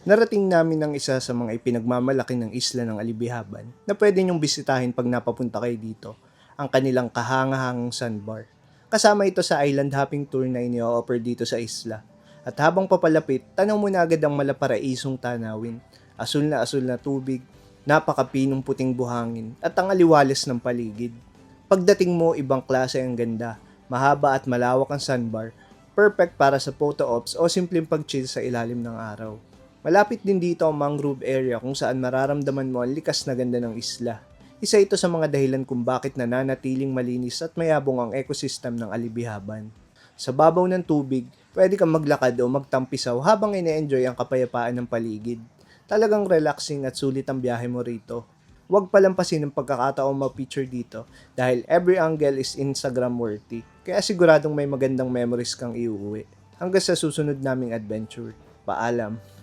Narating namin ang isa sa mga ipinagmamalaki ng isla ng Alibihaban na pwede niyong bisitahin pag napapunta kayo dito, ang kanilang kahangahangang sandbar. Kasama ito sa island hopping tour na ini-offer dito sa isla. At habang papalapit, tanaw mo na agad ang malaparaisong tanawin. Asul na asul na tubig, napakapinong puting buhangin, at ang aliwalas ng paligid. Pagdating mo, ibang klase ang ganda. Mahaba at malawak ang sandbar, perfect para sa photo ops o simpleng pag-chill sa ilalim ng araw. Malapit din dito ang mangrove area kung saan mararamdaman mo ang likas na ganda ng isla. Isa ito sa mga dahilan kung bakit nananatiling malinis at mayabong ang ecosystem ng Alibihaban. Sa babaw ng tubig, pwede kang maglakad o magtampisaw habang ine-enjoy ang kapayapaan ng paligid. Talagang relaxing at sulit ang biyahe mo rito. Huwag palampasin ang pagkakataong ma-picture dito dahil every angle is Instagram worthy. Kaya siguradong may magandang memories kang iuwi. Hanggang sa susunod naming adventure. Paalam.